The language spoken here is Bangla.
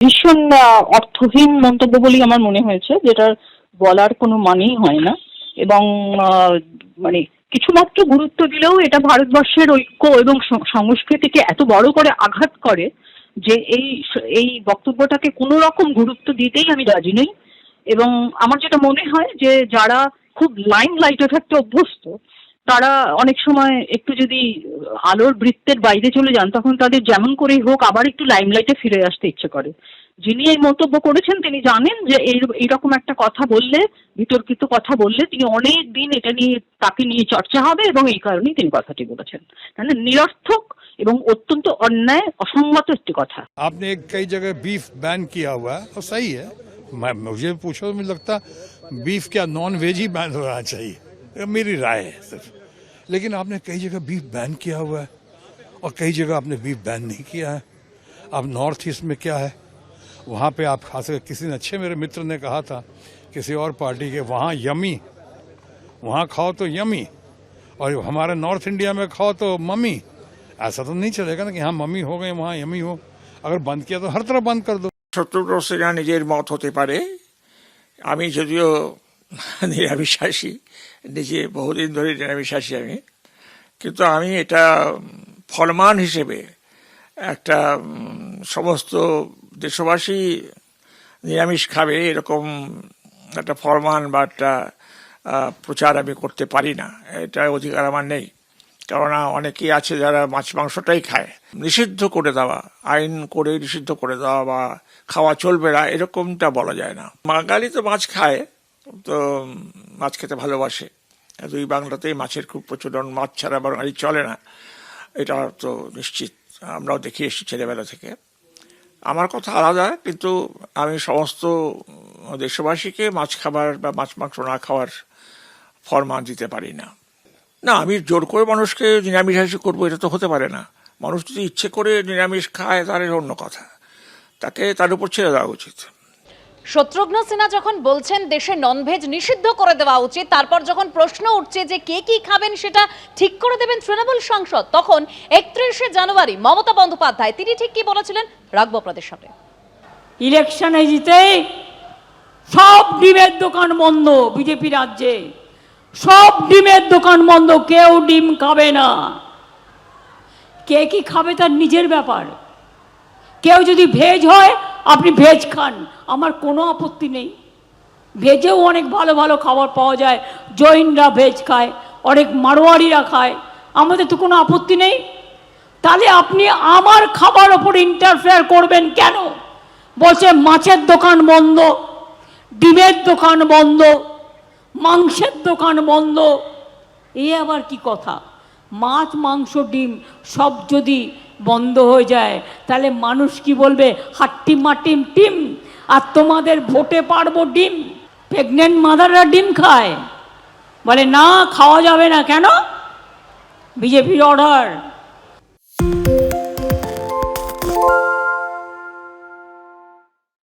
ভীষণ অর্থহীন মন্তব্য বলেই আমার মনে হয়েছে, যেটার বলার কোনো মানেই হয় না। এবং মানে কিছুমাত্র গুরুত্ব দিলেও এটা ভারতবর্ষের ঐক্য এবং সংস্কৃতিকে এত বড় করে আঘাত করে যে এই এই বক্তব্যটাকে কোনো রকম গুরুত্ব দিতেই আমি রাজি নই। এবং আমার যেটা মনে হয় যে যারা খুব লাইন লাইটে থাকতে অভ্যস্ত তারা অনেক সময় একটু যদি আলোর বৃত্তের বাইরে চলে যান তখন তাদের যেমন করেই হোক আবার একটু লাইমলাইটে ফিরে আসতে ইচ্ছে করে যিনি এই মন্তব্য করেছেন তিনি জানেন যে এই এইরকম একটা কথা বললে বিতর্কিত কথা বললে তিনি অনেক দিন এটা নিয়ে তাকে নিয়ে চর্চা হবে এবং এই কারণেই তিনি কথাটি বলেছেন মানে নিরর্থক এবং অত্যন্ত অন্যায় অসঙ্গত একটি কথা आपने एक कई जगह बीफ बैन किया हुआ है और सही है मैं मुझे पूछो तो मुझे लगता बीफ क्या नॉन वेज ही बैन होना चाहिए ये मेरी राय है सिर्फ लेकिन आपने कई जगह बीफ बैन किया हुआ है और कई जगह आपने बीफ बैन नहीं किया है अब नॉर्थ ईस्ट में क्या है वहाँ पे आप खास कर किसी ने अच्छे मेरे मित्र ने कहा था किसी और पार्टी के वहाँ यमी वहाँ खाओ तो यमी और हमारे नॉर्थ इंडिया में खाओ तो मम्मी ऐसा तो नहीं चलेगा ना कि हाँ मम्मी हो गए वहाँ यमी हो अगर बंद किया तो हर तरफ बंद कर दो শত্রুঘ্ন সিনহা নিজের মত হতে পারে আমি যদিও নিরামিষাসী নিজে বহুদিন ধরে নিরামিষাসী আমি। কিন্তু আমি এটা ফরমান হিসেবে একটা সমস্ত দেশবাসী নিরামিষ খাবে, এরকম একটা ফরমান বা একটা প্রচার আমি করতে পারি না। এটা অধিকার আমার নেই। কেননা অনেকেই আছে যারা মাছ মাংসটাই খায়। নিষিদ্ধ করে দেওয়া, আইন করে নিষিদ্ধ করে দেওয়া বা খাওয়া চলবে না, এরকমটা বলা যায় না। বাঙালি তো মাছ খায়। তো মাছ খেতে ভালোবাসে। দুই বাংলাতেই মাছের খুব প্রচলন, মাছ ছাড়া বাঙালি চলে না। এটা তো নিশ্চিত, আমরাও দেখে এসেছি ছেলেবেলা থেকে। আমার কথা আলাদা, কিন্তু আমি সমস্ত দেশবাসীকে মাছ খাবার বা মাছ মাংস না খাওয়ার ফরমান দিতে পারি না। না, আমি জোর করে মানুষকে নিরামিষাশী করব, এটা তো হতে পারে না। মানুষ যদি ইচ্ছে করে নিরামিষ খায় তার অন্য কথা। তাকে তার উপর ছেড়ে দেওয়া উচিত। শত্রুঘ্ন সিনহা যখন বলছেন দেশে ননভেজ নিষিদ্ধ করে দেওয়া উচিত, তারপর যখন প্রশ্ন উঠছে যে কে কি খাবেন সেটা ঠিক করে দেবেন তৃণমূল সংসদ, তখন একত্রিশে জানুয়ারি মমতা বন্দ্যোপাধ্যায়, তিনি ঠিক কি বলেছিলেন? রাখব আপনাদের সাথে ইলেকশনে জিতে সব ডিমের দোকান বন্ধ বিজেপি রাজ্যে। সব ডিমের দোকান বন্ধ, কেউ ডিম খাবে না। কে কি খাবে তার নিজের ব্যাপার। কেউ যদি ভেজ হয় আপনি ভেজ খান, আমার কোনো আপত্তি নেই। ভেজেও অনেক ভালো ভালো খাবার পাওয়া যায়। জৈনরা ভেজ খায়, অনেক মারোয়ারিরা খায়। আমাদের তো কোনো আপত্তি নেই। তাহলে আপনি আমার খাবার ওপর ইন্টারফেয়ার করবেন কেন? বলছে, মাছের দোকান বন্ধ, ডিমের দোকান বন্ধ, মাংসের দোকান বন্ধ। এ আবার কি কথা? মাছ, মাংস, ডিম, সব যদি বন্ধ হয়ে যায়। তাহলে মানুষ কি বলবে? হাট্টি মাটিম টিম, আর তোমাদের ভোটে পারব ডিম। প্রেগনেন্ট মাদাররা ডিম খায়। বলে, না, খাওয়া যাবে না। কেন? বিজেপির অর্ডার